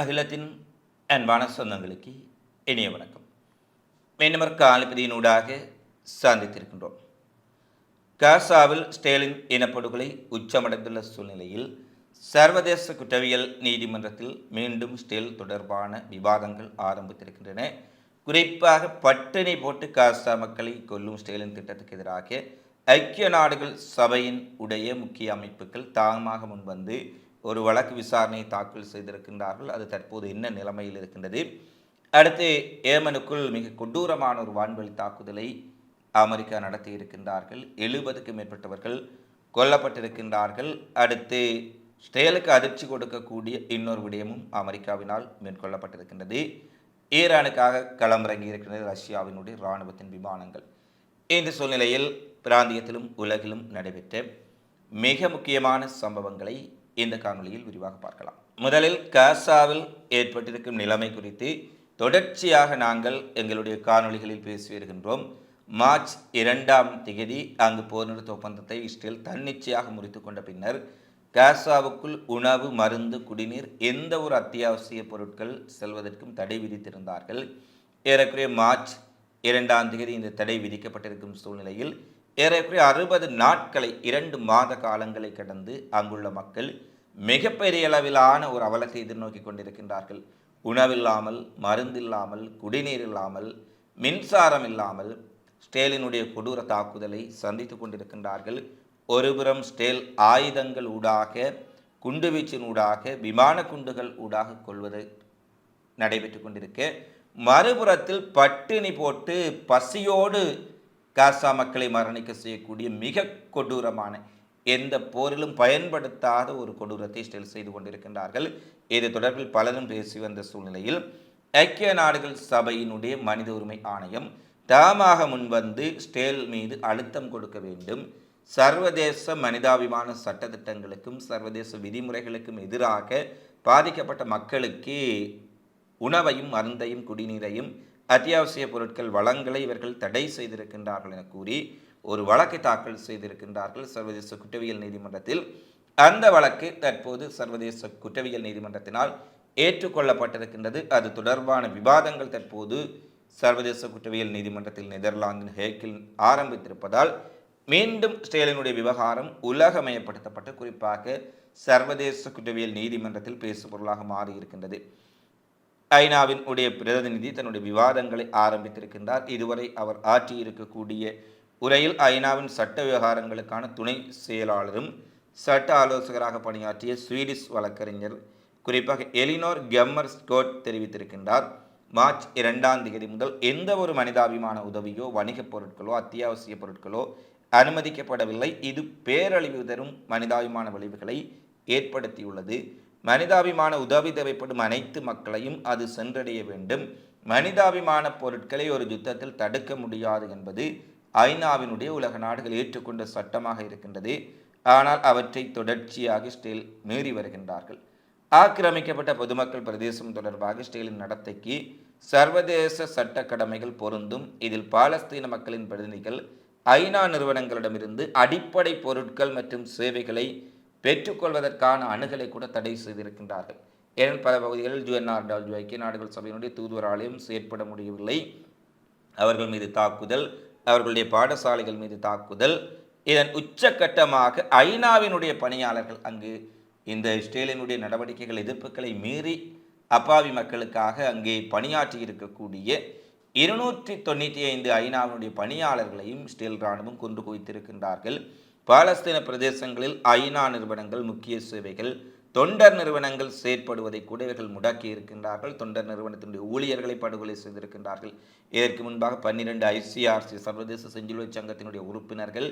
அகிலத்தின் அன்பான சொந்தங்களுக்கு இனிய வணக்கம். மீண்டும் காலிப்பதியினூடாக சந்தித்திருக்கின்றோம். காசாவில் ஸ்டேலின் இனப்படுகொலை உச்சமடைந்துள்ள சூழ்நிலையில் சர்வதேச குற்றவியல் நீதிமன்றத்தில் மீண்டும் ஸ்டேல் தொடர்பான விவாதங்கள் ஆரம்பித்திருக்கின்றன. குறிப்பாக பட்டினி போட்டு காசா மக்களை கொல்லும் ஸ்டேலின் திட்டத்துக்கு எதிராக ஐக்கிய நாடுகள் சபையின் உடைய முக்கிய அமைப்புகள் தாமாக முன்வந்து ஒரு வழக்கு விசாரணை தாக்கல் செய்திருக்கின்றார்கள். அது தற்போது என்ன நிலைமையில் இருக்கின்றது? அடுத்து ஏமனுக்குள் மிக கொடூரமான ஒரு வான்வழி தாக்குதலை அமெரிக்கா நடத்தி இருக்கின்றார்கள். எழுபதுக்கும் மேற்பட்டவர்கள் கொல்லப்பட்டிருக்கின்றார்கள். அடுத்து ஸ்டேலுக்கு அதிர்ச்சி கொடுக்கக்கூடிய இன்னொரு விடயமும் அமெரிக்காவினால் மேற்கொள்ளப்பட்டிருக்கின்றது. ஈரானுக்காக களமிறங்கி இருக்கின்றது ரஷ்யாவினுடைய இராணுவத்தின் விமானங்கள். இந்த சூழ்நிலையில் பிராந்தியத்திலும் உலகிலும் நடைபெற்ற மிக முக்கியமான சம்பவங்களை இந்த காணொலியில் விரிவாக பார்க்கலாம். முதலில் காசாவில் ஏற்பட்டிருக்கும் நிலைமை குறித்து தொடர்ச்சியாக நாங்கள் எங்களுடைய காணொளிகளில் பேசி வருகின்றோம். மார்ச் இரண்டாம் திகதி அங்கு போர் நிறுத்த ஒப்பந்தத்தை இஸ்ரேல் தன்னிச்சையாக முறித்து கொண்ட பின்னர் காசாவுக்குள் உணவு மருந்து குடிநீர் எந்த ஒரு அத்தியாவசிய பொருட்கள் செல்வதற்கும் தடை விதித்திருந்தார்கள். ஏறக்குறைய மார்ச் இரண்டாம் தேதி இந்த தடை விதிக்கப்பட்டிருக்கும் சூழ்நிலையில் ஏறக்குறைய அறுபது நாட்களை இரண்டு மாத காலங்களை கடந்து அங்குள்ள மக்கள் மிகப்பெரிய அளவிலான ஒரு அவலத்தை எதிர்நோக்கி கொண்டிருக்கின்றார்கள். உணவில்லாமல் மருந்தில்லாமல் குடிநீர் இல்லாமல் மின்சாரம் இல்லாமல் ஸ்டேலினுடைய கொடூர தாக்குதலை சந்தித்து கொண்டிருக்கின்றார்கள். ஒருபுறம் ஸ்டேல் ஆயுதங்கள் ஊடாக குண்டுவீச்சின் ஊடாக விமான குண்டுகள் ஊடாக கொள்வது நடைபெற்று கொண்டிருக்க. மறுபுறத்தில் பட்டினி போட்டு பசியோடு காசா மக்களை மரணிக்க செய்யக்கூடிய மிக கொடூரமான எந்த போரிலும் பயன்படுத்தாத ஒரு கொடூரத்தை ஸ்டெல் செய்து கொண்டிருக்கின்றார்கள். இது தொடர்பில் பலரும் பேசி வந்த சூழ்நிலையில் ஐக்கிய நாடுகள் சபையினுடைய மனித உரிமை ஆணையம் தாமாக முன்வந்து ஸ்டேல் மீது அழுத்தம் கொடுக்க வேண்டும். சர்வதேச மனிதாபிமான சட்டத்திட்டங்களுக்கும் சர்வதேச விதிமுறைகளுக்கும் எதிராக பாதிக்கப்பட்ட மக்களுக்கு உணவையும் மருந்தையும் குடிநீரையும் அத்தியாவசிய பொருட்கள் வளங்களை இவர்கள் தடை செய்திருக்கின்றார்கள் என கூறி ஒரு வழக்கை தாக்கல் செய்திருக்கின்றார்கள் சர்வதேச குற்றவியல் நீதிமன்றத்தில். அந்த வழக்கு தற்போது சர்வதேச குற்றவியல் நீதிமன்றத்தினால் ஏற்றுக்கொள்ளப்பட்டிருக்கின்றது. அது தொடர்பான விவாதங்கள் தற்போது சர்வதேச குற்றவியல் நீதிமன்றத்தில் நெதர்லாந்தின் ஹேக்கில் ஆரம்பித்திருப்பதால் மீண்டும் ஸ்டேலினுடைய விவகாரம் உலகமயப்படுத்தப்பட்டு குறிப்பாக சர்வதேச குற்றவியல் நீதிமன்றத்தில் பேசுபொருளாக மாறியிருக்கின்றது. ஐநாவின் உடைய பிரதிநிதி தன்னுடைய விவாதங்களை ஆரம்பித்திருக்கின்றார். இதுவரை அவர் ஆற்றியிருக்கக்கூடிய உரையில் ஐநாவின் சட்ட விவகாரங்களுக்கான துணை செயலாளரும் சட்ட ஆலோசகராக பணியாற்றிய ஸ்வீடிஷ் வழக்கறிஞர் குறிப்பாக எலினோர் கெம்மர் ஸ்கோட் தெரிவித்திருக்கின்றார். மார்ச் இரண்டாம் தேதி முதல் எந்த ஒரு மனிதாபிமான உதவியோ வணிகப் பொருட்களோ அத்தியாவசிய பொருட்களோ அனுமதிக்கப்படவில்லை. இது பேரழிவு தரும் மனிதாபிமான விளைவுகளை ஏற்படுத்தியுள்ளது. மனிதாபிமான உதவி தேவைப்படும் அனைத்து மக்களையும் அது சென்றடைய வேண்டும். மனிதாபிமான பொருட்களை ஒரு யுத்தத்தில் தடுக்க முடியாது என்பது ஐநாவினுடைய உலக நாடுகள் ஏற்றுக்கொண்ட சட்டமாக இருக்கின்றது. ஆனால் அவற்றை தொடர்ச்சியாக ஸ்டேல் மீறி வருகின்றார்கள். ஆக்கிரமிக்கப்பட்ட பொதுமக்கள் பிரதேசம் தொடர்பாக ஸ்டேலின் நடத்தைக்கு சர்வதேச சட்ட கடமைகள் பொருந்தும். இதில் பாலஸ்தீன மக்களின் பிரதிநிதிகள் ஐநா நிறுவனங்களிடமிருந்து அடிப்படை பொருட்கள் மற்றும் சேவைகளை பெற்றுக்கொள்வதற்கான அணுகலை கூட தடை செய்திருக்கின்றார்கள். ஏனெனில் பல பகுதிகளில் யுஎன்ஆர்டபிள்யூ ஐக்கிய நாடுகள் சபையினுடைய தூதுவர் ஆலயம் செயற்பட முடியவில்லை. அவர்கள் மீது தாக்குதல் அவர்களுடைய பாடசாலைகள் மீது தாக்குதல் இதன் உச்சக்கட்டமாக ஐநாவினுடைய பணியாளர்கள் அங்கு இந்த இஸ்ரேலினுடைய நடவடிக்கைகள் எதிர்ப்புகளை மீறி அப்பாவி மக்களுக்காக அங்கே பணியாற்றி இருக்கக்கூடிய இருநூற்றி தொண்ணூற்றி ஐந்து ஐநாவினுடைய பணியாளர்களையும் இஸ்ரேல் இராணுவம் கொண்டு குவித்திருக்கின்றார்கள். பாலஸ்தீன பிரதேசங்களில் ஐநா நிறுவனங்கள் முக்கிய சேவைகள் தொண்டர் நிறுவனங்கள் செயற்படுவதை கூட இவர்கள் முடக்கி இருக்கின்றார்கள். தொண்டர் நிறுவனத்தினுடைய ஊழியர்களை படுகொலை செய்திருக்கின்றார்கள். இதற்கு முன்பாக பன்னிரண்டு ஐசிஆர்சி சர்வதேச செஞ்சிலுவை சங்கத்தினுடைய உறுப்பினர்கள்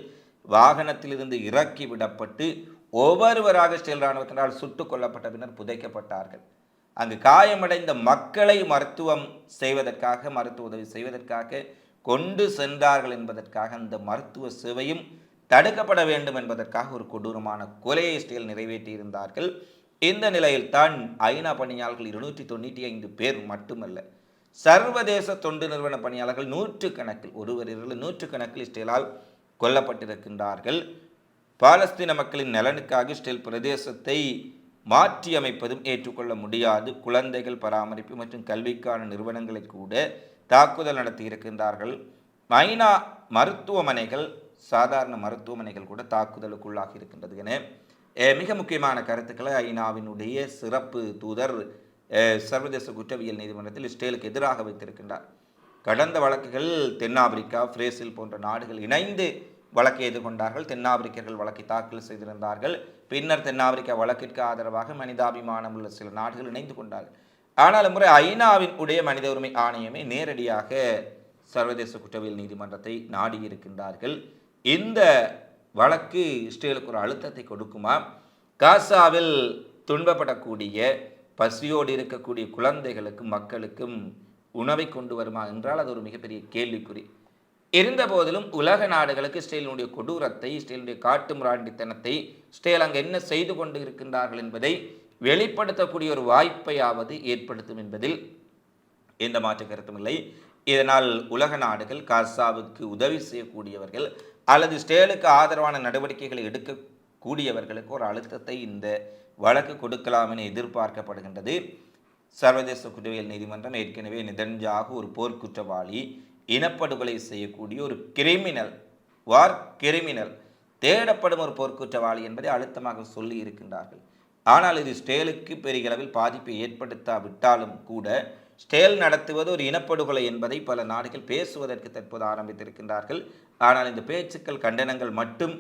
வாகனத்திலிருந்து இறக்கி விடப்பட்டு ஒவ்வொருவராக ஸ்டேல் இராணுவத்தினால் சுட்டுக் கொல்லப்பட்ட பின்னர் புதைக்கப்பட்டார்கள். அங்கு காயமடைந்த மக்களை மருத்துவம் செய்வதற்காக மருத்துவ உதவி செய்வதற்காக கொண்டு சென்றார்கள் என்பதற்காக அந்த மருத்துவ சேவையும் தடுக்கப்பட வேண்டும் என்பதற்காக ஒரு கொடூரமான கொலையை ஸ்டேல் நிறைவேற்றியிருந்தார்கள். இந்த நிலையில் தான் ஐநா பணியாளர்கள் இருநூற்றி தொண்ணூற்றி ஐந்து பேர் மட்டுமல்ல சர்வதேச தொண்டு நிறுவன பணியாளர்கள் நூற்று கணக்கில் ஒருவர் இரண்டு நூற்று கணக்கில் இஸ்ரேலால் கொல்லப்பட்டிருக்கின்றார்கள். பாலஸ்தீன மக்களின் நலனுக்காக இஸ்ரேல் பிரதேசத்தை மாற்றியமைப்பதும் ஏற்றுக்கொள்ள முடியாது. குழந்தைகள் பராமரிப்பு மற்றும் கல்விக்கான நிறுவனங்களை கூட தாக்குதல் நடத்தியிருக்கின்றார்கள் ஐநா மருத்துவமனைகள் சாதாரண மருத்துவமனைகள் கூட தாக்குதலுக்குள்ளாக இருக்கின்றது என மிக முக்கியமான கருத்துக்களை ஐநாவினுடைய சிறப்பு தூதர் சர்வதேச குற்றவியல் நீதிமன்றத்தில் இஸ்ரேலுக்கு எதிராக வைத்திருக்கின்றார். கடந்த வழக்குகள் தென்னாப்பிரிக்கா பிரேசில் போன்ற நாடுகள் இணைந்து வழக்கை எதிர்கொண்டார்கள். தென்னாப்பிரிக்கர்கள் வழக்கை தாக்கல் செய்திருந்தார்கள். பின்னர் தென்னாப்பிரிக்கா வழக்கிற்கு ஆதரவாக மனிதாபிமானம் உள்ள சில நாடுகள் இணைந்து கொண்டார்கள். ஆனால் முறை ஐநாவின் உடைய மனித உரிமை ஆணையமே நேரடியாக சர்வதேச குற்றவியல் நீதிமன்றத்தை நாடியிருக்கின்றார்கள். இந்த வழக்கு இஸ்ரேலுக்கு ஒரு அழுத்தத்தை கொடுக்குமா? காசாவில் துன்பப்படக்கூடிய பசியோடு இருக்கக்கூடிய குழந்தைகளுக்கும் மக்களுக்கும் உணவை கொண்டு வருமா என்றால் அது ஒரு மிகப்பெரிய கேள்விக்குறி. இருந்த போதிலும் உலக நாடுகளுக்கு இஸ்ரேலினுடைய கொடூரத்தை இஸ்ரேலுடைய காட்டு முராண்டித்தனத்தை இஸ்ரேல் அங்கே என்ன செய்து கொண்டு இருக்கின்றார்கள் என்பதை வெளிப்படுத்தக்கூடிய ஒரு வாய்ப்பையாவது ஏற்படுத்தும் என்பதில் எந்த மாற்று கருத்தும் இல்லை. இதனால் உலக நாடுகள் காசாவுக்கு உதவி செய்யக்கூடியவர்கள் அல்லது ஸ்டேலுக்கு ஆதரவான நடவடிக்கைகளை எடுக்கக்கூடியவர்களுக்கு ஒரு அழுத்தத்தை இந்த வழக்கு கொடுக்கலாம் என எதிர்பார்க்கப்படுகின்றது. சர்வதேச குற்றவியல் நீதிமன்றம் ஏற்கனவே நிதன்ஜாக ஒரு போர்க்குற்றவாளி இனப்படுகொலை செய்யக்கூடிய ஒரு கிரிமினல் வார் கிரிமினல் தேடப்படும் ஒரு போர்க்குற்றவாளி என்பதை அழுத்தமாக சொல்லி இருக்கின்றார்கள். ஆனால் இது ஸ்டேலுக்கு பெரிய அளவில் பாதிப்பை ஏற்படுத்தாவிட்டாலும் கூட ஸ்டேல் நடத்துவது ஒரு இனப்படுகொலை என்பதை பல நாடுகள் பேசுவதற்கு தற்போது ஆரம்பித்திருக்கின்றார்கள். ஆனால் இந்த பேச்சுக்கள் கண்டனங்கள் மட்டும்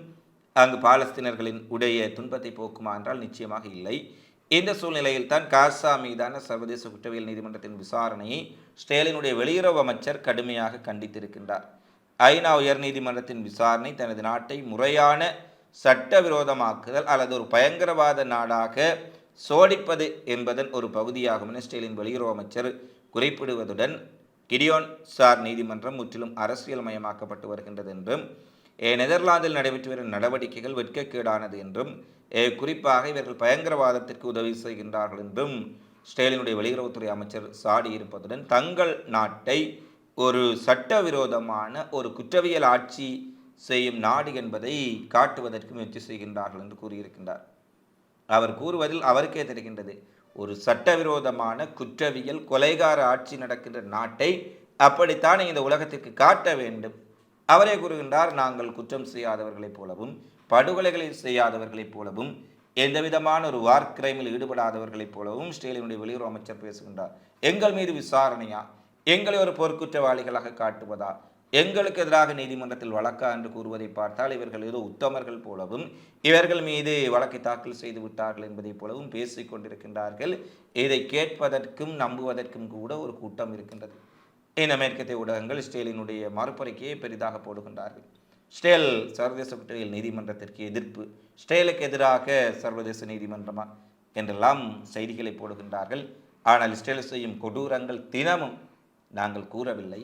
அங்கு பாலஸ்தீனர்களின் உடைய துன்பத்தை போக்குமா என்றால் நிச்சயமாக இல்லை. இந்த சூழ்நிலையில் தான் காசா மீதான சர்வதேச குற்றவியல் நீதிமன்றத்தின் விசாரணையை ஸ்டேலினுடைய வெளியுறவு அமைச்சர் கடுமையாக கண்டித்திருக்கின்றார். ஐநா உயர்நீதிமன்றத்தின் விசாரணை தனது நாட்டை முறையான சட்டவிரோதமாக்குதல் அல்லது ஒரு பயங்கரவாத நாடாக சோடிப்பது என்பதன் ஒரு பகுதியாகும். என ஸ்டேலின் வெளியுறவு அமைச்சர் குறிப்பிடுவதுடன் கிடியோன் சார் நீதிமன்றம் முற்றிலும் அரசியல் மயமாக்கப்பட்டு வருகின்றது என்றும் ஏ, நெதர்லாந்தில் நடைபெற்று வரும் நடவடிக்கைகள் வெட்கக்கேடானது என்றும் குறிப்பாக இவர்கள் பயங்கரவாதத்திற்கு உதவி செய்கின்றார்கள் என்றும் ஸ்டேலினுடைய வெளியுறவுத்துறை அமைச்சர் சாடியிருப்பதுடன் தங்கள் நாட்டை ஒரு சட்டவிரோதமான ஒரு குற்றவியல் ஆட்சி செய்யும் நாடு என்பதை காட்டுவதற்கு முயற்சி செய்கின்றார்கள் என்று கூறியிருக்கின்றார். அவர் கூறுவதில் அவருக்கே தெரிகின்றது. ஒரு சட்டவிரோதமான குற்றவியல் கொலைகார ஆட்சி நடக்கின்ற நாட்டை அப்படித்தான் இந்த உலகத்திற்கு காட்ட வேண்டும்? அவரே கூறுகின்றார் நாங்கள் குற்றம் செய்யாதவர்களைப் போலவும் படுகொலைகளை செய்யாதவர்களைப் போலவும் எந்த விதமான ஒரு வார் கிரைமில் ஈடுபடாதவர்களைப் போலவும் ஸ்டேலினுடைய வெளியுறவு அமைச்சர் பேசுகின்றார். எங்கள் மீது விசாரணையா? எங்களை ஒரு போர்க்குற்றவாளிகளாக காட்டுவதா? எங்களுக்கு எதிராக நீதிமன்றத்தில் வழக்கா என்று கூறுவதை பார்த்தால் இவர்கள் ஏதோ உத்தமர்கள் போலவும் இவர்கள் மீது வழக்கை தாக்கல் செய்து விட்டார்கள் என்பதைப் போலவும் பேசிக் கொண்டிருக்கின்றார்கள். இதை கேட்பதற்கும் நம்புவதற்கும் கூட ஒரு கூட்டம் இருக்கின்றது. இந்த மேற்கத்திய ஊடகங்கள் ஸ்டேலினுடைய மறுப்பறைக்கே பெரிதாக போடுகின்றார்கள். ஸ்டேல் சர்வதேச குற்றவியல் நீதிமன்றத்திற்கு எதிர்ப்பு. ஸ்டேலுக்கு எதிராக சர்வதேச நீதிமன்றமா என்றெல்லாம் செய்திகளை போடுகின்றார்கள். ஆனால் ஸ்டேல் செய்யும் கொடூரங்கள் தினமும் நாங்கள் கூறவில்லை.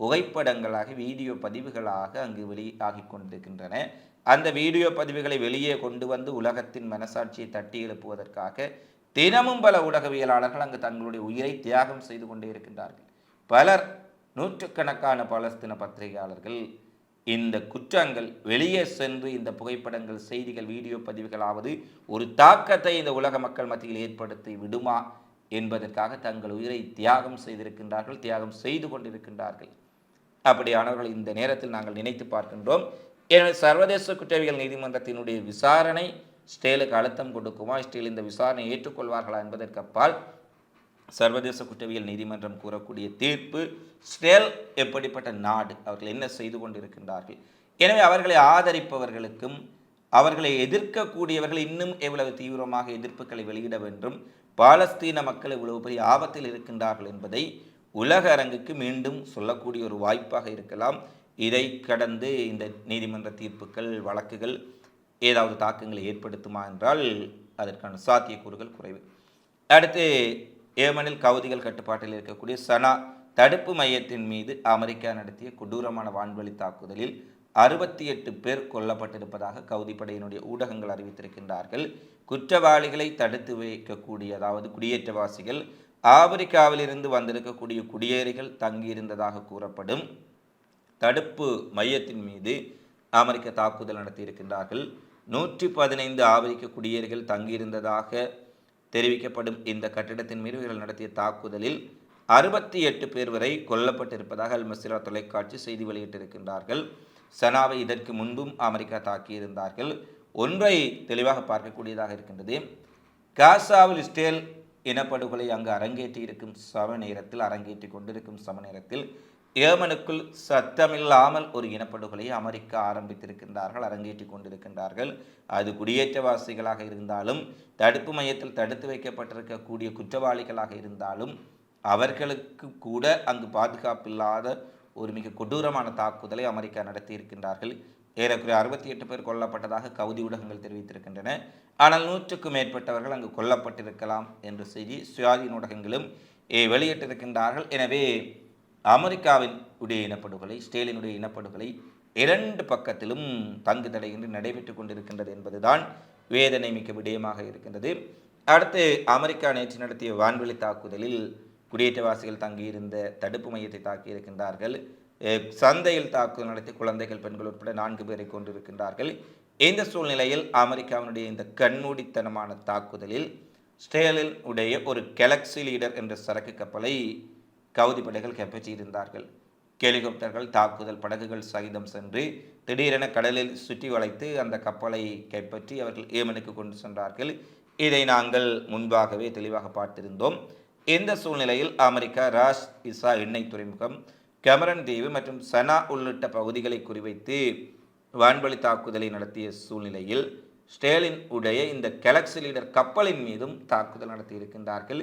புகைப்படங்களாக வீடியோ பதிவுகளாக அங்கு வெளியாகி கொண்டிருக்கின்றன. அந்த வீடியோ பதிவுகளை வெளியே கொண்டு வந்து உலகத்தின் மனசாட்சியை தட்டி எழுப்புவதற்காக தினமும் பல ஊடகவியலாளர்கள் அங்கு தங்களுடைய உயிரை தியாகம் செய்து கொண்டே இருக்கின்றார்கள். பலர் நூற்றுக்கணக்கான பாலஸ்தீன பத்திரிகையாளர்கள் இந்த குற்றங்கள் வெளியே சென்று இந்த புகைப்படங்கள் செய்திகள் வீடியோ பதிவுகளாவது ஒரு தாக்கத்தை இந்த உலக மக்கள் மத்தியில் ஏற்படுத்தி விடுமா என்பதற்காக தங்கள் உயிரை தியாகம் செய்திருக்கின்றார்கள் தியாகம் செய்து கொண்டிருக்கின்றார்கள். அப்படியானவர்கள் இந்த நேரத்தில் நாங்கள் நினைத்து பார்க்கின்றோம். எனவே சர்வதேச குற்றவியல் நீதிமன்றத்தினுடைய விசாரணை ஸ்டேலுக்கு அழுத்தம் கொடுக்குமா? ஸ்டேல் இந்த விசாரணையை ஏற்றுக்கொள்வார்களா என்பதற்கு அப்பால் சர்வதேச குற்றவியல் நீதிமன்றம் கூறக்கூடிய தீர்ப்பு ஸ்டேல் எப்படிப்பட்ட நாடு? அவர்கள் என்ன செய்து கொண்டிருக்கின்றார்கள்? எனவே அவர்களை ஆதரிப்பவர்களுக்கும் அவர்களை எதிர்க்கக்கூடியவர்கள் இன்னும் எவ்வளவு தீவிரமாக எதிர்ப்புகளை வெளியிட வேண்டும்? பாலஸ்தீன மக்கள் இவ்வளவு பெரிய ஆபத்தில் இருக்கின்றார்கள் என்பதை உலக அரங்குக்கு மீண்டும் சொல்லக்கூடிய ஒரு வாய்ப்பாக இருக்கலாம். இதை கடந்து இந்த நீதிமன்ற தீர்ப்புகள் வழக்குகள் ஏதாவது தாக்கங்களை ஏற்படுத்துமா என்றால் அதற்கான சாத்தியக்கூறுகள் குறைவு. அடுத்து ஏமனில் கவுதிகள் கட்டுப்பாட்டில் இருக்கக்கூடிய சனா தடுப்பு மையத்தின் மீது அமெரிக்கா நடத்திய கொடூரமான வான்வழி தாக்குதலில் அறுபத்தி எட்டு பேர் கொல்லப்பட்டிருப்பதாக கவுதி படையினுடைய ஊடகங்கள் அறிவித்திருக்கின்றார்கள். குற்றவாளிகளை தடுத்து வைக்கக்கூடிய அதாவது குடியேற்றவாசிகள் ஆப்பிரிக்காவிலிருந்து வந்திருக்கக்கூடிய குடியேறிகள் தங்கியிருந்ததாக கூறப்படும் தடுப்பு மையத்தின் மீது அமெரிக்க தாக்குதல் நடத்தியிருக்கின்றார்கள். நூற்றி பதினைந்து ஆப்பிரிக்க குடியேறிகள் தங்கியிருந்ததாக தெரிவிக்கப்படும் இந்த கட்டிடத்தின் மீது இவர்கள் நடத்திய தாக்குதலில் அறுபத்தி எட்டு பேர் வரை கொல்லப்பட்டிருப்பதாக அல் மசிரா தொலைக்காட்சி செய்தி வெளியிட்டிருக்கின்றார்கள். சனாவை இதற்கு முன்பும் அமெரிக்கா தாக்கியிருந்தார்கள். ஒன்றை தெளிவாக பார்க்கக்கூடியதாக இருக்கின்றது. காசாவில் இஸ்ரேல் இனப்படுகொலை அங்கு அரங்கேற்றி இருக்கும் சம நேரத்தில் அரங்கேற்றி கொண்டிருக்கும் சம நேரத்தில் ஏமனுக்குள் சத்தமில்லாமல் ஒரு இனப்படுகொலையை அமெரிக்கா ஆரம்பித்திருக்கின்றார்கள் அரங்கேற்றி கொண்டிருக்கின்றார்கள். அது குடியேற்றவாசிகளாக இருந்தாலும் தடுப்பு மையத்தில் தடுத்து வைக்கப்பட்டிருக்கக்கூடிய குற்றவாளிகளாக இருந்தாலும் அவர்களுக்கு கூட அங்கு பாதுகாப்பில்லாத ஒரு மிக கொடூரமான தாக்குதலை அமெரிக்கா நடத்தி இருக்கின்றார்கள் ஏறக்குறைய அறுபத்தி எட்டு பேர் கொல்லப்பட்டதாக கவுதி ஊடகங்கள் தெரிவித்திருக்கின்றன. ஆனால் நூற்றுக்கும் மேற்பட்டவர்கள் அங்கு கொல்லப்பட்டிருக்கலாம் என்ற செய்தி சுயாதீன ஊடகங்களும் வெளியிட்டிருக்கின்றார்கள். எனவே அமெரிக்காவின் உடைய இனப்படுகொலை ஸ்டேலினுடைய இனப்படுகொலை இரண்டு பக்கத்திலும் தங்கு தடையின்றி நடைபெற்று கொண்டிருக்கின்றது என்பதுதான் வேதனை மிக்க விடயமாக இருக்கின்றது. அடுத்து அமெரிக்கா நேற்று நடத்திய வான்வெளி தாக்குதலில் குடியேற்றவாசிகள் தங்கியிருந்த தடுப்பு மையத்தை தாக்கியிருக்கின்றார்கள். சந்தையில் தாக்குதல் நடத்தி குழந்தைகள் பெண்கள் உட்பட நான்கு பேரை கொண்டிருக்கின்றார்கள் இந்த சூழ்நிலையில் அமெரிக்காவினுடைய இந்த கண்மூடித்தனமான தாக்குதலில் ஸ்டேலில் உடைய ஒரு கெலக்ஸி லீடர் என்ற சரக்கு கப்பலை கவுதி படைகள் கைப்பற்றியிருந்தார்கள் ஹெலிகாப்டர்கள் தாக்குதல் படகுகள் சகிதம் சென்று திடீரென கடலில் சுற்றி வளைத்து அந்த கப்பலை கைப்பற்றி அவர்கள் ஏமனுக்கு கொண்டு சென்றார்கள். இதை நாங்கள் முன்பாகவே தெளிவாக பார்த்திருந்தோம். இந்த சூழ்நிலையில் அமெரிக்கா ராஷ் இசா எண்ணெய் துறைமுகம் கெமரன் தீவு மற்றும் சனா உள்ளிட்ட பகுதிகளை குறிவைத்து வான்வழி தாக்குதலை நடத்திய சூழ்நிலையில் ஸ்டேலின் உடைய இந்த கெலக்ஸி லீடர் கப்பலின் மீதும் தாக்குதல் நடத்தியிருக்கின்றார்கள்.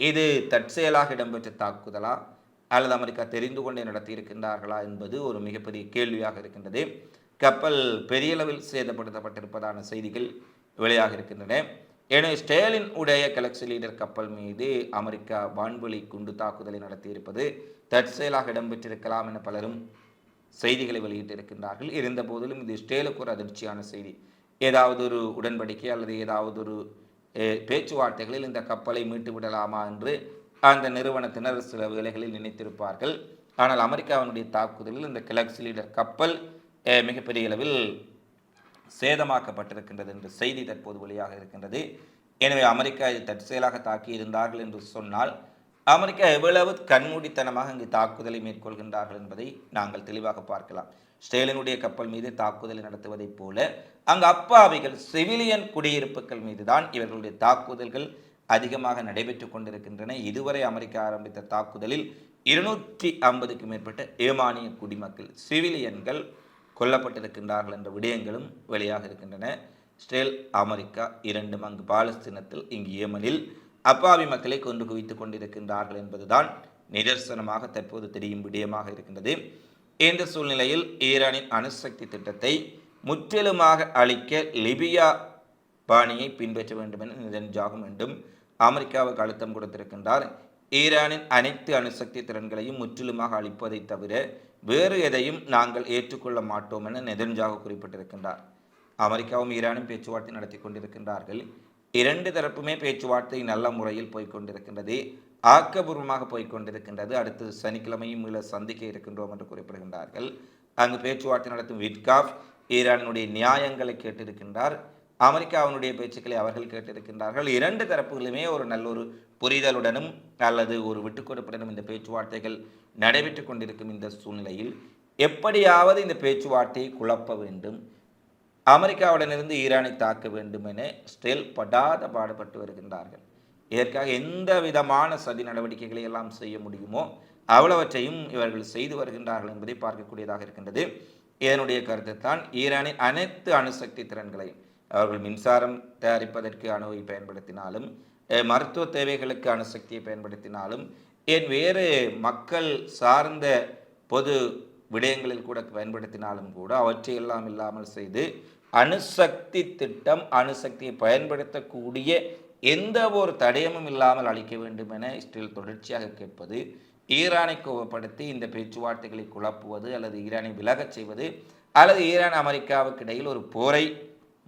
இது தற்செயலாக இடம்பெற்ற தாக்குதலா? அல்லது அமெரிக்கா தெரிந்து கொண்டே நடத்தியிருக்கின்றார்களா என்பது ஒரு மிகப்பெரிய கேள்வியாக இருக்கின்றது. கப்பல் பெரிய அளவில் சேதப்படுத்தப்பட்டிருப்பதான செய்திகள் வெளியாக இருக்கின்றன எனவே ஸ்டேலின் உடைய கலெக்சி லீடர் கப்பல் மீது அமெரிக்கா வான்வெளி குண்டு தாக்குதலை நடத்தியிருப்பது தற்செயலாக இடம்பெற்றிருக்கலாம் என பலரும் செய்திகளை வெளியிட்டிருக்கின்றார்கள். இருந்த போதிலும் இது ஸ்டேலுக்கு ஒரு அதிர்ச்சியான செய்தி. ஏதாவது ஒரு உடன்படிக்கை அல்லது ஏதாவது ஒரு பேச்சுவார்த்தைகளில் இந்த கப்பலை மீட்டு விடலாமா என்று அந்த நிறுவனத்தினர் சில வேலைகளில் நினைத்திருப்பார்கள். ஆனால் அமெரிக்காவினுடைய தாக்குதலில் இந்த கிளக்ஸ் லீடர் கப்பல் மிகப்பெரிய அளவில் சேதமாக்கப்பட்டிருக்கின்றது என்ற செய்தி தற்போது வெளியாக இருக்கின்றது. எனவே அமெரிக்கா இது தற்செயலாக தாக்கி இருந்தார்கள் என்று சொன்னால் அமெரிக்கா எவ்வளவு கண்மூடித்தனமாக இங்கு தாக்குதலை மேற்கொள்கின்றார்கள் என்பதை நாங்கள் தெளிவாக பார்க்கலாம். ஸ்டேலினுடைய கப்பல் மீது தாக்குதலை நடத்துவதைப் போல அங்கு அப்பாவிகள் சிவிலியன் குடியிருப்புகள் மீதுதான் இவர்களுடைய தாக்குதல்கள் அதிகமாக நடைபெற்று கொண்டிருக்கின்றன. இதுவரை அமெரிக்கா ஆரம்பித்த தாக்குதலில் இருநூற்றி ஐம்பதுக்கு மேற்பட்ட ஏமானிய குடிமக்கள் சிவிலியன்கள் கொல்லப்பட்டிருக்கின்றார்கள் என்ற விடயங்களும் வெளியாக இருக்கின்றன. இஸ்ரேல் அமெரிக்கா இரண்டும் அங்கு பாலஸ்தீனத்தில் இங்கு ஏமனில் அப்பாவி மக்களை கொண்டு குவித்துக் கொண்டிருக்கின்றார்கள் என்பதுதான் நிதர்சனமாக தற்போது தெரியும் விடயமாக இருக்கின்றது. இந்த சூழ்நிலையில் ஈரானின் அணுசக்தி திட்டத்தை முற்றிலுமாக அழிக்க லிபியா பாணியை பின்பற்ற வேண்டும் என நிதன்ஜாகும் என்றும் அமெரிக்காவுக்கு அழுத்தம் கொடுத்திருக்கின்றார். ஈரானின் அனைத்து அணுசக்தி திறன்களையும் முற்றிலுமாக அளிப்பதை தவிர வேறு எதையும் நாங்கள் ஏற்றுக்கொள்ள மாட்டோம் என நெதன்ஜாகு குறிப்பிட்டிருக்கின்றார். அமெரிக்காவும் ஈரானும் பேச்சுவார்த்தை நடத்தி கொண்டிருக்கின்றார்கள். இரண்டு தரப்புமே பேச்சுவார்த்தை நல்ல முறையில் போய்க் கொண்டிருக்கின்றது. ஆக்கபூர்வமாக போய்க்கொண்டிருக்கின்றது அடுத்து சனிக்கிழமையும் மீள சந்திக்க இருக்கின்றோம் என்று குறிப்பிடுகின்றார்கள். அங்கு பேச்சுவார்த்தை நடத்தும் விட்காஃப் ஈரானினுடைய நியாயங்களை கேட்டிருக்கின்றார். அமெரிக்காவினுடைய பேச்சுக்களை அவர்கள் கேட்டிருக்கின்றார்கள். இரண்டு தரப்புகளுமே ஒரு நல்ல ஒரு புரிதலுடனும் அல்லது ஒரு விட்டுக்கொடுப்புடனும் இந்த பேச்சுவார்த்தைகள் நடைபெற்று கொண்டிருக்கும் இந்த சூழ்நிலையில் எப்படியாவது இந்த பேச்சுவார்த்தையை குழப்ப வேண்டும் அமெரிக்காவுடனிருந்து ஈரானை தாக்க வேண்டும் என ஸ்டெல் படாத பாடுபட்டு வருகின்றார்கள். இதற்காக எந்த விதமான சதி நடவடிக்கைகளை எல்லாம் செய்ய முடியுமோ அவ்வளவற்றையும் இவர்கள் செய்து வருகின்றார்கள் என்பதை பார்க்கக்கூடியதாக இருக்கின்றது. இதனுடைய கருத்து தான் ஈரானின் அனைத்து அணுசக்தி திறன்களையும் அவர்கள் மின்சாரம் தயாரிப்பதற்கு அணுவை பயன்படுத்தினாலும் மருத்துவ தேவைகளுக்கு அணுசக்தியை பயன்படுத்தினாலும் ஏன் வேறு மக்கள் சார்ந்த பொது விடயங்களில் கூட பயன்படுத்தினாலும் கூட அவற்றையெல்லாம் இல்லாமல் செய்து அணுசக்தி திட்டம் அணுசக்தியை பயன்படுத்தக்கூடிய எந்த ஒரு தடயமும் இல்லாமல் அளிக்க வேண்டும் என இஸ்ரேல் தொடர்ச்சியாக கேட்பது ஈரானை கோபப்படுத்தி இந்த பேச்சுவார்த்தைகளை குழப்புவது அல்லது ஈரானை விலகச் செய்வது அல்லது ஈரான் அமெரிக்காவுக்கு இடையில் ஒரு போரை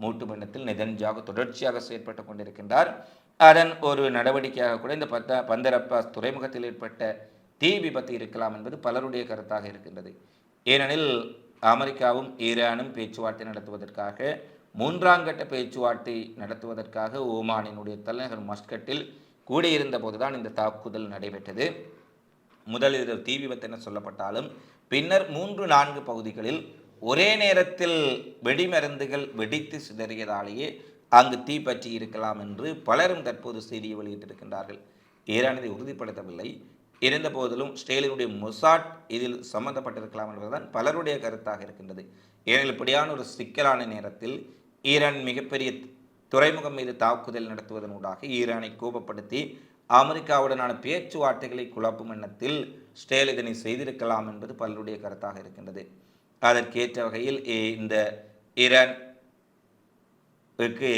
மூட்டும் எண்ணத்தில் தொடர்ச்சியாக செயற்பட்டு கொண்டிருக்கின்றார். அதன் ஒரு நடவடிக்கையாக கூட இந்த பத்த பந்தரப்பாஸ் துறைமுகத்தில் ஏற்பட்ட தீ விபத்து இருக்கலாம் என்பது பலருடைய கருத்தாக இருக்கின்றது. ஏனெனில் அமெரிக்காவும் ஈரானும் பேச்சுவார்த்தை நடத்துவதற்காக மூன்றாம் கட்ட பேச்சுவார்த்தை நடத்துவதற்காக ஓமானினுடைய தலைநகர் மஸ்கட்டில் கூடியிருந்த போதுதான் இந்த தாக்குதல் நடைபெற்றது. முதலில் இது தீ விபத்து என சொல்லப்பட்டாலும் பின்னர் மூன்று நான்கு பகுதிகளில் ஒரே நேரத்தில் வெடிமருந்துகள் வெடித்து சிதறியதாலேயே அங்கு தீ பற்றி இருக்கலாம் என்று பலரும் தற்போது செய்தியை வெளியிட்டிருக்கின்றார்கள். ஈரான் இதை உறுதிப்படுத்தவில்லை. இருந்த போதிலும் ஸ்டேலினுடைய மொசாட் இதில் சம்பந்தப்பட்டிருக்கலாம் என்பதுதான் பலருடைய கருத்தாக இருக்கின்றது. ஏனெனில் இப்படியான ஒரு சிக்கலான நேரத்தில் ஈரான் மிகப்பெரிய துறைமுகம் மீது தாக்குதல் நடத்துவதனூடாக ஈரானை கோபப்படுத்தி அமெரிக்காவுடனான பேச்சுவார்த்தைகளை குழப்பும் எண்ணத்தில் ஸ்டேல் இதனை செய்திருக்கலாம் என்பது பலருடைய கருத்தாக இருக்கின்றது. அதற்கேற்ற வகையில் இந்த ஈரான்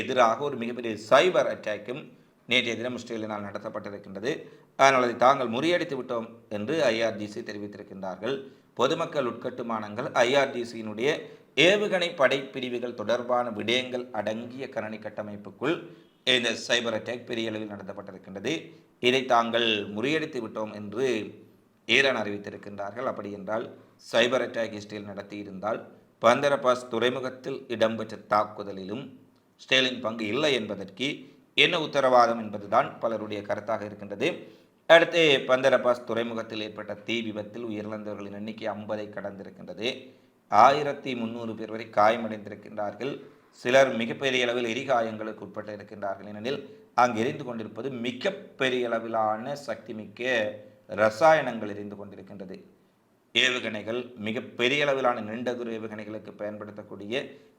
எதிராக ஒரு மிகப்பெரிய சைபர் அட்டாக்கும் நேற்றைய தினம் இஸ்ரேலினால் நடத்தப்பட்டிருக்கின்றது. ஆனால் அதை தாங்கள் முறியடித்து விட்டோம் என்று ஐஆர்ஜிசி தெரிவித்திருக்கின்றார்கள். பொதுமக்கள் உட்கட்டுமானங்கள் ஐஆர்ஜிசியினுடைய ஏவுகணை படைப்பிரிவுகள் தொடர்பான விடயங்கள் அடங்கிய கணனி கட்டமைப்புக்குள் இந்த சைபர் அட்டாக் பெரிய அளவில் நடத்தப்பட்டிருக்கின்றது. இதை தாங்கள் முறியடித்து விட்டோம் என்று ஈரான் அறிவித்திருக்கின்றார்கள். அப்படி என்றால் சைபர் அட்டாக் இஸ்ரேல் நடத்தியிருந்தால் பந்தரபாஸ் துறைமுகத்தில் இடம்பெற்ற தாக்குதலிலும் ஸ்டேலின் பங்கு இல்லை என்பதற்கு என்ன உத்தரவாதம் என்பதுதான் பலருடைய கருத்தாக இருக்கின்றது. அடுத்து பந்தரபாஸ் துறைமுகத்தில் ஏற்பட்ட தீ விபத்தில் உயிரிழந்தவர்களின் எண்ணிக்கை ஐம்பதை கடந்திருக்கின்றது. ஆயிரத்தி முந்நூறு பேர் வரை காயமடைந்திருக்கின்றார்கள். சிலர் மிகப்பெரிய அளவில் எரிகாயங்களுக்கு உட்பட்டு இருக்கின்றார்கள். ஏனெனில் அங்கு எரிந்து கொண்டிருப்பது மிகப்பெரிய அளவிலான சக்தி மிக்க ரசாயனங்கள் எரிந்து கொண்டிருக்கின்றது. ஏவுகணைகள் மிகப்பெரிய அளவிலான நீண்டதூர ஏவுகணைகளுக்கு பயன்படுத்தக்கூடிய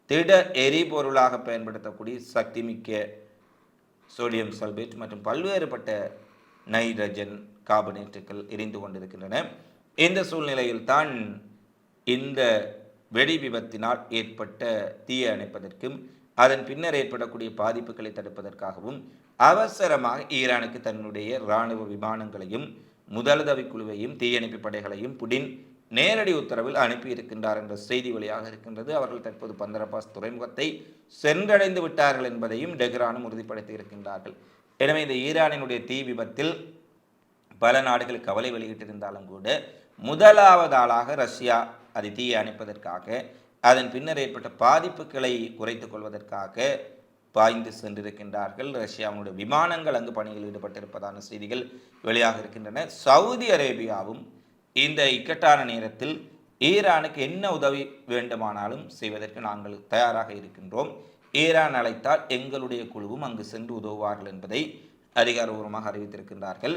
திட எரிபொருளாக பயன்படுத்தக்கூடிய சக்திமிக்க சோடியம் சல்பேட் மற்றும் பல்வேறுபட்ட நைட்ரஜன் கார்பனேட்டுகள் எரிந்து கொண்டிருக்கின்றன. இந்த சூழ்நிலையில் தான் இந்த வெடி விபத்தினால் ஏற்பட்ட தீயை அணைப்பதற்கும் அதன் பின்னர் ஏற்படக்கூடிய பாதிப்புகளை தடுப்பதற்காகவும் அவசரமாக ஈரானுக்கு தன்னுடைய இராணுவ விமானங்களையும் முதலுதவி குழுவையும் தீயணைப்பு படைகளையும் புடின் நேரடி உத்தரவில் அனுப்பியிருக்கின்றார் என்ற செய்தி வழியாக இருக்கின்றது. அவர்கள் தற்போது பந்தரபாஸ் துறைமுகத்தை சென்றடைந்து விட்டார்கள் என்பதையும் டெஹ்ரானும் உறுதிப்படுத்தி இருக்கின்றார்கள். எனவே இந்த ஈரானினுடைய தீ விபத்தில் பல நாடுகள் கவலை வெளியிட்டிருந்தாலும் கூட முதலாவது ஆளாக ரஷ்யா அதை தீயை அணைப்பதற்காக அதன் பின்னர் ஏற்பட்ட பாதிப்புகளை குறைத்து கொள்வதற்காக பாய்ந்து சென்றிருக்கின்றார்கள். ரஷ்யாவினுடைய விமானங்கள் அங்கு பணியில் ஈடுபட்டிருப்பதான செய்திகள் வெளியாக இருக்கின்றன. சவுதி அரேபியாவும் இந்த இக்கட்டான நேரத்தில் ஈரானுக்கு என்ன உதவி வேண்டுமானாலும் செய்வதற்கு நாங்கள் தயாராக இருக்கின்றோம். ஈரான் அழைத்தால் எங்களுடைய குழுவும் அங்கு சென்று உதவுவார்கள் என்பதை அதிகாரபூர்வமாக அறிவித்திருக்கின்றார்கள்.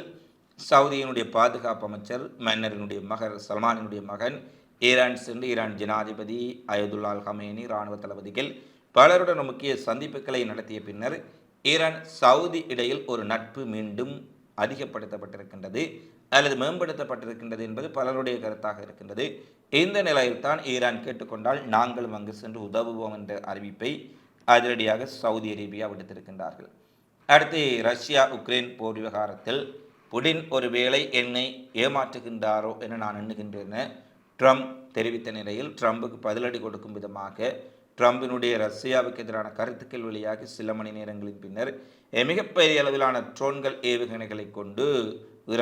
சவுதியினுடைய பாதுகாப்பு அமைச்சர் மன்னரினுடைய மகர் சல்மானினுடைய மகன் ஈரான் சென்று ஈரான் ஜனாதிபதி அயதுல்லால் ஹமேனி இராணுவ தளபதிகள் பலருடன் முக்கிய சந்திப்புகளை நடத்திய பின்னர் ஈரான் சவுதி இடையில் ஒரு நட்பு மீண்டும் அதிகப்படுத்தப்பட்டிருக்கின்றது அல்லது மேம்படுத்தப்பட்டிருக்கின்றது என்பது பலருடைய கருத்தாக இருக்கின்றது. இந்த நிலையில்தான் ஈரான் கேட்டுக்கொண்டால் நாங்களும் அங்கு சென்று உதவுவோம் என்ற அறிவிப்பை அதிரடியாக சவுதி அரேபியா விடுத்திருக்கின்றார்கள். அடுத்து ரஷ்யா உக்ரைன் போர் விவகாரத்தில் புடின் ஒருவேளை என்னை ஏமாற்றுகின்றாரோ என நான் எண்ணுகின்றேன் ட்ரம்ப் தெரிவித்த நிலையில் ட்ரம்புக்கு பதிலடி கொடுக்கும் விதமாக ட்ரம்பினுடைய ரஷ்யாவுக்கு எதிரான கருத்துக்கள் வெளியாகி சில மணி நேரங்களின் பின்னர் மிகப்பெரிய அளவிலான ட்ரோன்கள் ஏவுகணைகளை கொண்டு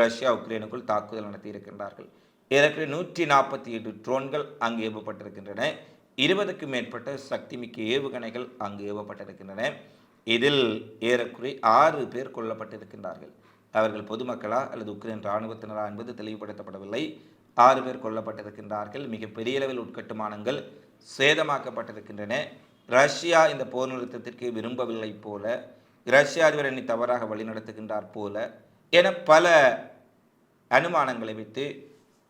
ரஷ்யா உக்ரைனுக்குள் தாக்குதல் நடத்தியிருக்கின்றார்கள். ஏற்கனவே நூற்றி நாற்பத்தி எட்டு ட்ரோன்கள் அங்கு ஏவப்பட்டிருக்கின்றன. இருபதுக்கும் மேற்பட்ட சக்திமிக்க ஏவுகணைகள் அங்கு ஏவப்பட்டிருக்கின்றன. இதில் ஏறக்குறை ஆறு பேர் கொல்லப்பட்டிருக்கின்றார்கள். அவர்கள் பொதுமக்களா அல்லது உக்ரைன் இராணுவத்தினரா என்பது தெளிவுபடுத்தப்படவில்லை. ஆறு பேர் கொல்லப்பட்டிருக்கின்றார்கள். மிக பெரிய அளவில் உட்கட்டுமானங்கள் சேதமாக்கப்பட்டிருக்கின்றன. ரஷ்யா இந்த போர் நிறுத்தத்திற்கு விரும்பவில்லை போல ரஷ்யா அதிபர் என்னை தவறாக வழிநடத்துகின்றார் போல என பல அனுமானங்களை வைத்து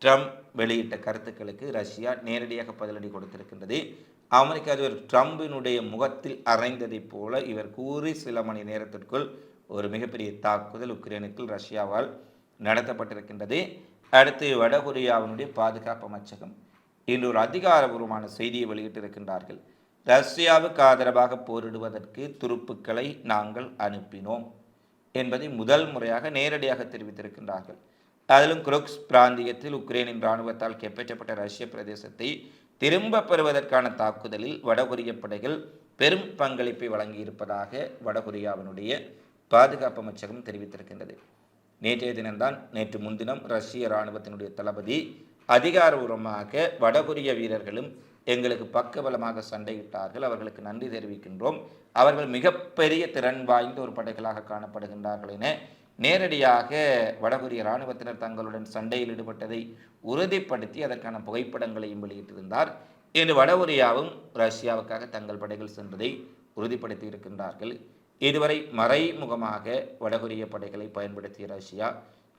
ட்ரம்ப் வெளியிட்ட கருத்துக்களுக்கு ரஷ்யா நேரடியாக பதிலடி கொடுத்திருக்கின்றது. அமெரிக்க அதிபர் ட்ரம்பினுடைய முகத்தில் அரைந்ததைப் போல இவர் கூறி சில மணி நேரத்திற்குள் ஒரு மிகப்பெரிய தாக்குதல் உக்ரைனுக்குள் ரஷ்யாவால் நடத்தப்பட்டிருக்கின்றது. அடுத்து வடகொரியாவினுடைய பாதுகாப்பு அமைச்சகம். இன்று ஒரு அதிகாரபூர்வமான செய்தியை வெளியிட்டிருக்கின்றார்கள். ரஷ்யாவுக்கு ஆதரவாக போரிடுவதற்கு துருப்புக்களை நாங்கள் அனுப்பினோம் என்பதை முதல் முறையாக நேரடியாக தெரிவித்திருக்கின்றார்கள். அதிலும் குருக்ஸ் பிராந்தியத்தில் உக்ரைனின் இராணுவத்தால் கைப்பற்றப்பட்ட ரஷ்ய பிரதேசத்தை திரும்பப் பெறுவதற்கான தாக்குதலில் வடகொரிய படைகள் பெரும் பங்களிப்பை வழங்கியிருப்பதாக வடகொரியாவினுடைய பாதுகாப்பு அமைச்சகம் தெரிவித்திருக்கின்றது. நேற்றைய தினம்தான் நேற்று முன்தினம் ரஷ்ய இராணுவத்தினுடைய தளபதி அதிகாரபூர்வமாக வடகொரிய வீரர்களும் எங்களுக்கு பக்கபலமாக சண்டையிட்டார்கள். அவர்களுக்கு நன்றி தெரிவிக்கின்றோம். அவர்கள் மிகப்பெரிய திறன் வாய்ந்த ஒரு படைகளாக காணப்படுகின்றார்கள் என நேரடியாக வடகொரிய இராணுவத்தினர் தங்களுடன் சண்டையில் ஈடுபட்டதை உறுதிப்படுத்தி அதற்கான புகைப்படங்களையும் வெளியிட்டிருந்தார். இன்று வடகொரியாவும் ரஷ்யாவுக்காக தங்கள் படைகள் சென்றதை உறுதிப்படுத்தி இருக்கின்றார்கள். இதுவரை மறைமுகமாக வடகொரிய படைகளை பயன்படுத்திய ரஷ்யா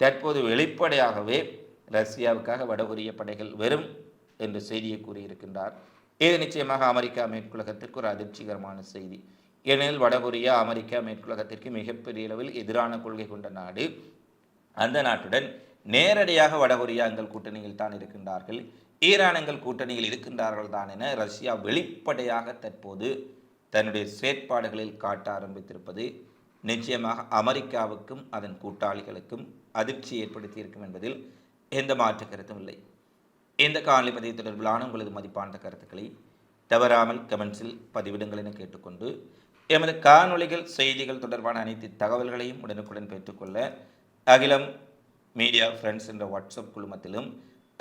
தற்போது வெளிப்படையாகவே ரஷ்யாவுக்காக வடகொரிய படைகள் வெறும் என்று செய்தியை கூறியிருக்கின்றார். இது நிச்சயமாக அமெரிக்கா மேற்குலகத்திற்கு ஒரு அதிர்ச்சிகரமான செய்தி. ஏனெனில் வடகொரியா அமெரிக்கா மேற்குலகத்திற்கு மிகப்பெரிய அளவில் எதிரான கொள்கை கொண்ட நாடு. அந்த நாட்டுடன் நேரடியாக வடகொரியா எங்கள் கூட்டணியில் தான் இருக்கின்றார்கள். ஈரான் எங்கள் கூட்டணியில் இருக்கின்றார்கள் தான் என ரஷ்யா வெளிப்படையாக தற்போது தன்னுடைய செயற்பாடுகளில் காட்ட ஆரம்பித்திருப்பது நிச்சயமாக அமெரிக்காவுக்கும் அதன் கூட்டாளிகளுக்கும் அதிர்ச்சி ஏற்படுத்தியிருக்கும் என்பதில் எந்த மாற்று கருத்தும் இல்லை. இந்த காணொலி பதிவு தொடர்பிலான உங்களது மதிப்பான கருத்துக்களை தவறாமல் கமெண்ட்ஸில் பதிவிடுங்கள் என கேட்டுக்கொண்டு எமது காணொளிகள் செய்திகள் தொடர்பான அனைத்து தகவல்களையும் உடனுக்குடன் பெற்றுக்கொள்ள அகிலம் மீடியா ஃப்ரெண்ட்ஸ் என்ற வாட்ஸ்அப் குழுமத்திலும்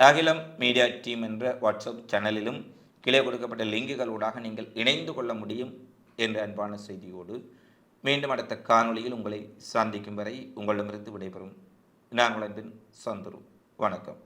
அகிலம் மீடியா டீம் என்ற வாட்ஸ்அப் சேனலிலும் கீழே கொடுக்கப்பட்ட லிங்குகளூடாக நீங்கள் இணைந்து கொள்ள முடியும் என்ற அன்பான செய்தியோடு மீண்டும் அடுத்த காணொளியில் உங்களை சந்திக்கும் வரை உங்களிடமிருந்து விடைபெறும். நான் அன்பின் சந்துரு. வணக்கம்.